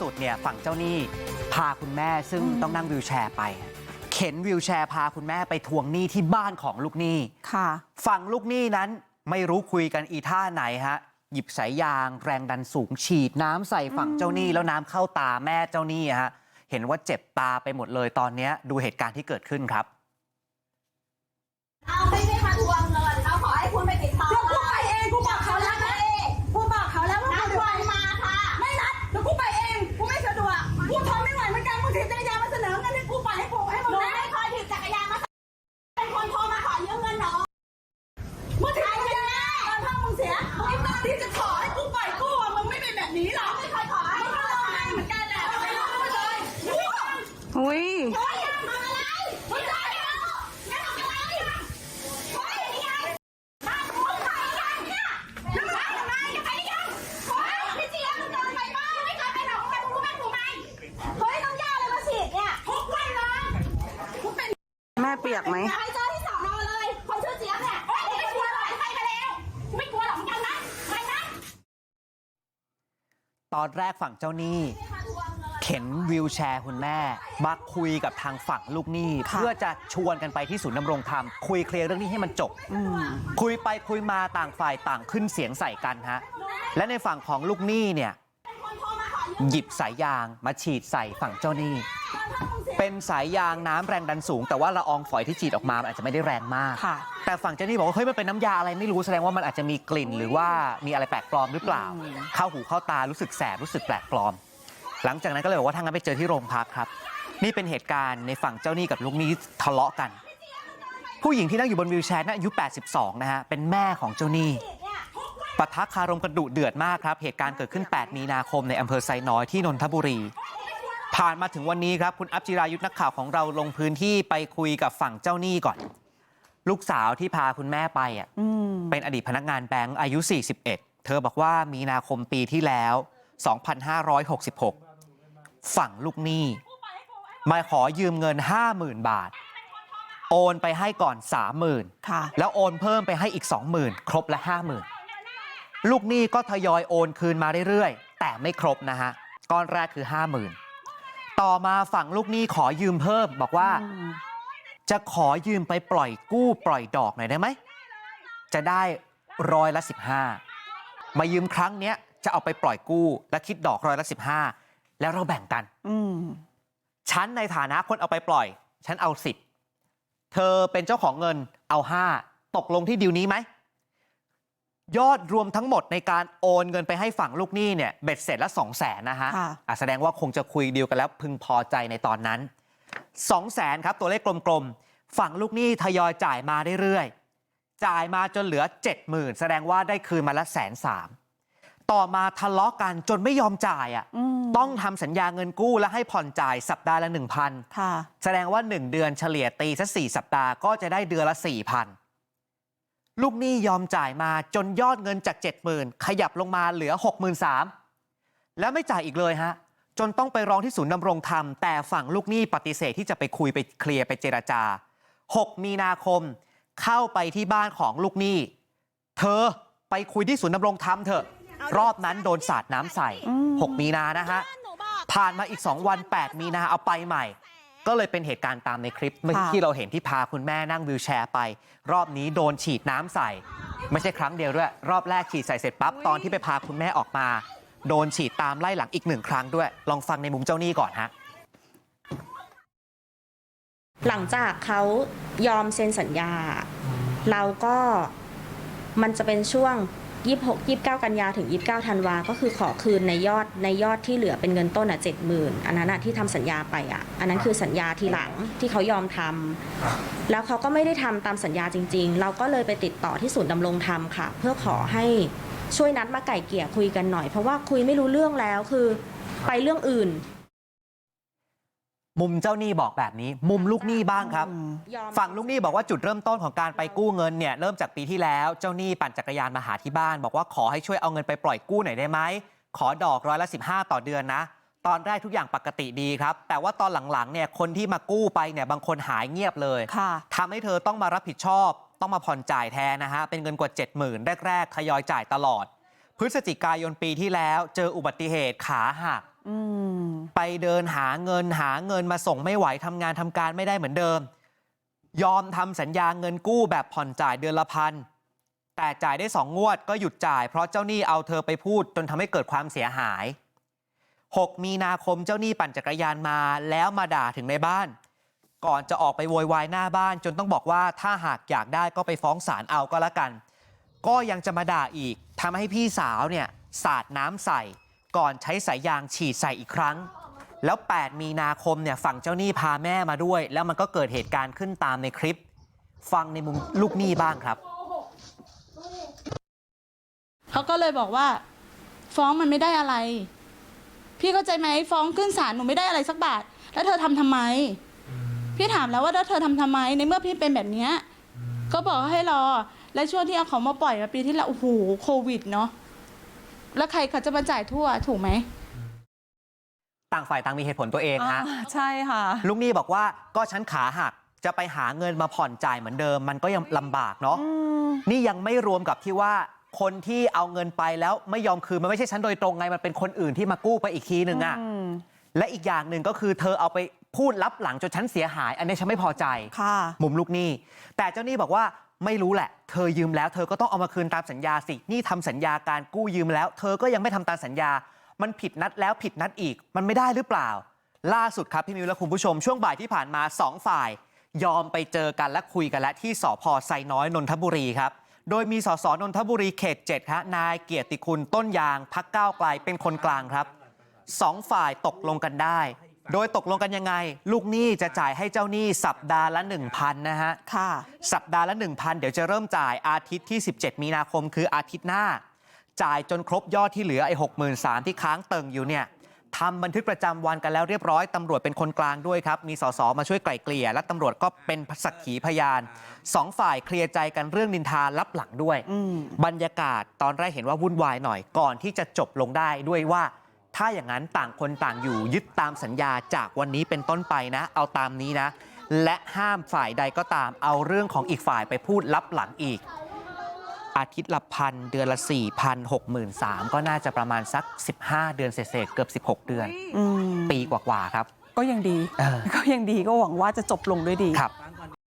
สุดเนี่ยฝั่งเจ้าหนี้พาคุณแม่ซึ่งต้องนั่งวิวแชร์ไป เข็นวิวแชร์พาคุณแม่ไปทวงหนี้ที่บ้านของลูกหนี้ค่ะ ฝั่งลูกหนี้นั้นไม่รู้คุยกันอีท่าไหนฮะหยิบสายยางแรงดันสูงฉีดน้ำใส่ฝั่งเจ้าหนี้ แล้วน้ำเข้าตาแม่เจ้าหนี้ฮะเห็นว่าเจ็บตาไปหมดเลยตอนเนี้ยดูเหตุการณ์ที่เกิดขึ้นครับเอาไม่ได้มา ปียกไหมอย่าให้เจอที่สอนอเลย คนชื่อเจี๊ยบเนี่ยเฮ้ยไม่กลัวหรอกไปมาแล้วไม่กลัวหรอกเหมือนกันนะไปนะตอนแรกฝั่งเจ้าหนี้ เข็นวิวแชร์คุณแม่มาคุยกับทางฝั่งลูกหนี้ค่ะเพื่อจะชวนกันไปที่ศูนย์ดำรงธรรมคุยเคลียร์เรื่องนี้ให้มันจบอืมคุยไปคุยมาต่างฝ่ายต่างขึ้นเสียงใส่กันฮะและในฝั่งของลูกหนี้เนี่ยหยิบสายยางมาฉีดใส่ฝั่งเจ้าหนี้ เป็นสายยางน้ำแรงดันสูง แต่ว่าละอองฝอยที่ฉีดออกมามันอาจจะไม่ได้แรงมากค่ะแต่ฝั่งเจ้าหนี้บอกว่าเฮ้ยมันเป็นน้ำยาอะไรไม่รู้แสดงว่ามันอาจจะมีกลิ่น หรือว่ามีอะไรแปลกปลอมหรือเปล่าอืมเข้าหูเข้าตารู้สึกแสบรู้สึกแปลกปลอม หลังจากนั้นก็เลยบอกว่าถ้างั้นไปเจอที่โรงพักครับ นี่เป็นเหตุการณ์ในฝั่งเจ้าหนี้กับลูกหนี้ทะเลาะกัน ผู้หญิงที่นั่งอยู่บนวิวแชร์นั้นอายุ 82 นะฮะเป็นแม่ของเจ้าหนี้ปะทะคารมกันดุเดือดมากครับเหตุการณ์เกิดขึ้น 8 มีนาคมในอำเภอไซน้อยที่นนทบุรี ผ่านมาถึงวันนี้ครับคุณอัพจิรายุทธนักข่าวของเราลงพื้นที่ไปคุยกับฝั่งเจ้าหนี้ก่อน ลูกสาวที่พาคุณแม่ไปอะอืมเป็นอดีตพนักงานแบงก์อายุ 41 เธอบอกว่ามีนาคมปีที่แล้ว 2566 ฝั่งลูกหนี้ มาขอยืมเงิน 50,000 บาท โอนไปให้ก่อน 30,000ค่ะแล้วโอนเพิ่มไปให้อีก 20,000 ครบละ 50,000 ลูกหนี้ก็ทยอยโอนคืนมาเรื่อยๆ แต่ไม่ครบนะฮะก้อนแรกคือ 50,000 ต่อมาฝั่งลูกหนี้ขอยืมเพิ่มบอกว่าอืมจะขอยืมไปปล่อยกู้ปล่อยดอกหน่อยได้ไหม จะได้ร้อยละ 15 มายืมครั้งเนี้ยจะเอาไปปล่อยกู้ และคิดดอกร้อยละ 15 แล้วเราแบ่งกันอืมฉันในฐานะคนเอาไปปล่อย ฉันเอา 10 เธอเป็นเจ้าของเงินเอา 5 ตกลงที่ดีลนี้ไหมย อดรวมทั้งหมดในการโอนเงินไปให้ฝั่งลูกหนี้เนี่ยเบ็ดเสร็จละ2 0 0แสนนะฮะค่ะอะแสดงว่าคงจะคุยดีลกันแล้วพึงพอใจในตอนนั้น2 0 0แสนครับตัวเลขกลมๆ ฝั่งลูกหนี้ทยอยจ่ายมาเรื่อยๆ จ่ายมาจนเหลือ70,000แสดงว่าได้คืนมาละแสนสามต่อมาทะเลาะกันจนไม่ยอมจ่ายอะอืมต้องทำสัญญาเงินกู้และให้ผ่อนจ่ายสัปดาห์ละ1,000ค่ะแสดงว่า 1 เดือนเฉลี่ยตีซะ4สัปดาห์ก็จะได้เดือนละ4,000 ลูกหนี้ยอมจ่ายมาจนยอดเงินจาก 70,000 ขยับลงมาเหลือ 63,000แล้วไม่จ่ายอีกเลยฮะ จนต้องไปร้องที่ศูนย์ดำรงธรรม แต่ฝั่งลูกหนี้ปฏิเสธที่จะไปคุยไปเคลียร์ไปเจรจา 6 มีนาคมเข้าไปที่บ้านของลูกหนี้ เธอไปคุยที่ศูนย์ดำรงธรรมเถอะ รอบนั้นโดนสาดน้ำใส่อืม6มีนานะฮะ ผ่านมาอีก 2 วัน 8 มีนาเอาไปใหม่ ก็เลยเป็นเหตุการณ์ตามในคลิปเมื่อค่ะที่เราเห็นที่พาคุณแม่นั่งวิวแชร์ไป รอบนี้โดนฉีดน้ำใส่ ไม่ใช่ครั้งเดียวด้วย รอบแรกฉีดใส่เสร็จปั๊บตอนที่ไปพาคุณแม่ออกมา โดนฉีดตามไล่หลังอีกหนึ่งครั้งด้วย ลองฟังในมุมเจ้าหนี้ก่อนฮะหลังจากเขายอมเซ็นสัญญา เราก็มันจะเป็นช่วง 26 29 กันยาถึง 29 ธันวา ก็คือขอคืนในยอดในยอดที่เหลือเป็นเงินต้นอะ70,000อันนั้นอะที่ทำสัญญาไปอะ อันนั้นคือสัญญาทีหลังที่เขายอมทำแล้วเขาก็ไม่ได้ทำตามสัญญาจริง ๆ เราก็เลยไปติดต่อที่ศูนย์ดำรงธรรมค่ะ เพื่อขอให้ช่วยนัดมาไก่เกลี่ยคุยกันหน่อย เพราะว่าคุยไม่รู้เรื่องแล้วคือ ไปเรื่องอื่น มุมเจ้าหนี้บอกแบบนี้ มุมลูกหนี้บ้างครับอืมยอมฝั่งลูกหนี้บอกว่าจุดเริ่มต้นของการไปกู้เงินเนี่ยเริ่มจากปีที่แล้วเจ้าหนี้ปั่นจักรยานมาหาที่บ้าน บอกว่าขอให้ช่วยเอาเงินไปปล่อยกู้หน่อยได้ไหมขอดอกร้อยละ15 ต่อเดือนนะ ตอนแรกทุกอย่างปกติดีครับ แต่ว่าตอนหลังๆเนี่ยคนที่มากู้ไปเนี่ยบางคนหายเงียบเลยค่ะทำให้เธอต้องมารับผิดชอบ ต้องมาผ่อนจ่ายแทนนะฮะเป็นเงินกว่า 70,000แรกๆทยอยจ่ายตลอด พฤศจิกายนปีที่แล้ว เจออุบัติเหตุขาหักอืม ไปเดินหาเงินหาเงินมาส่งไม่ไหวทำงานทำการไม่ได้เหมือนเดิม ยอมทำสัญญาเงินกู้แบบผ่อนจ่ายเดือนละพันแต่จ่ายได้สองงวดก็หยุดจ่ายเพราะเจ้าหนี้เอาเธอไปพูดจนทำให้เกิดความเสียหาย 6 มีนาคมเจ้าหนี้ปั่นจักรยานมาแล้วมาด่าถึงในบ้าน ก่อนจะออกไปโวยวายหน้าบ้าน จนต้องบอกว่าถ้าหากอยากได้ก็ไปฟ้องศาลเอาก็แล้วกัน ก็ยังจะมาด่าอีกทำให้พี่สาวเนี่ยสาดน้ำใส่ ก่อนใช้สายยางฉีดใส่อีกครั้ง แล้ว 8 มีนาคมเนี่ยฝั่งเจ้าหนี้พาแม่มาด้วย แล้วมันก็เกิดเหตุการณ์ขึ้นตามในคลิป ฟังในมุมลูกหนี้บ้างครับ เขาก็เลยบอกว่า ฟ้องมันไม่ได้อะไร พี่เข้าใจไหมฟ้องขึ้นศาลหนูไม่ได้อะไรสักบาท แล้วเธอทำทำไม พี่ถามแล้วว่าแล้วเธอทำทำไม ในเมื่อพี่เป็นแบบเนี้ยก็บอกให้รอ และช่วงที่เอาเขามาปล่อยมาปีที่แล้วโอ้โหโควิดเนาะ แล้วใครเขาจะมาจ่ายทั่วถูกไหม ต่างฝ่ายต่างมีเหตุผลตัวเองฮะ อ่าใช่ค่ะลูกหนี้บอกว่าก็ฉันขาหักจะไปหาเงินมาผ่อนจ่ายเหมือนเดิม มันก็ยังลำบากเนาะอืมนี่ยังไม่รวมกับที่ว่าคนที่เอาเงินไปแล้วไม่ยอมคืน มันไม่ใช่ฉันโดยตรงไง มันเป็นคนอื่นที่มากู้ไปอีกทีหนึ่งอะอืมและอีกอย่างหนึ่งก็คือเธอเอาไปพูดลับหลังจนฉันเสียหาย อันนี้ฉันไม่พอใจ ค่ะ มุมลูกหนี้ แต่เจ้าหนี้บอกว่า ไม่รู้แหละเธอยืมแล้วเธอก็ต้องเอามาคืนตามสัญญาสินี่ทำสัญญาการกู้ยืมแล้วเธอก็ยังไม่ทำตามสัญญามันผิดนัดแล้วผิดนัดอีกมันไม่ได้หรือเปล่า ล่าสุดครับพี่มิวและคุณผู้ชมช่วงบ่ายที่ผ่านมาสองฝ่าย ยอมไปเจอกันและคุยกันและที่สพไซน้อยนนทบุรีครับโดยมีสสนนทบุรีเขต7ครับนายเกียรติคุณต้นยางพักก้าวไกลเป็นคนกลางครับสองฝ่ายตกลงกันได้ โดยตกลงกันยังไง ลูกหนี้จะจ่ายให้เจ้าหนี้สัปดาห์ละ1,000นะฮะค่ะสัปดาห์ละ1,000เดี๋ยวจะเริ่มจ่ายอาทิตย์ที่ 17 มีนาคมคืออาทิตย์หน้า จ่ายจนครบยอดที่เหลือไอ้63,000ที่ค้างเติ่งอยู่เนี่ยทำบันทึกประจำวันกันแล้วเรียบร้อยตำรวจเป็นคนกลางด้วยครับ มีสสมาช่วยไกล่เกลี่ย และตำรวจก็เป็นสักขีพยานสองฝ่ายเคลียร์ใจกันเรื่องนินทาลับหลังด้วยอืมบรรยากาศตอนแรกเห็นว่าวุ่นวายหน่อยก่อนที่จะจบลงได้ด้วยว่า ถ้าอย่างนั้นต่างคนต่างอยู่ยึดตามสัญญาจากวันนี้เป็นต้นไปนะ เอาตามนี้นะ และห้ามฝ่ายใดก็ตามเอาเรื่องของอีกฝ่ายไปพูดลับหลังอีก อาทิตย์ละพันเดือนละ4 0 0 0 6 3 0 0 0ก็น่าจะประมาณสัก 15 เดือนเศษๆเกือบ 16 เดือนอืมปีกว่าๆครับ ก็ยังดีเออก็ยังดีก็หวังว่าจะจบลงด้วยดีครับ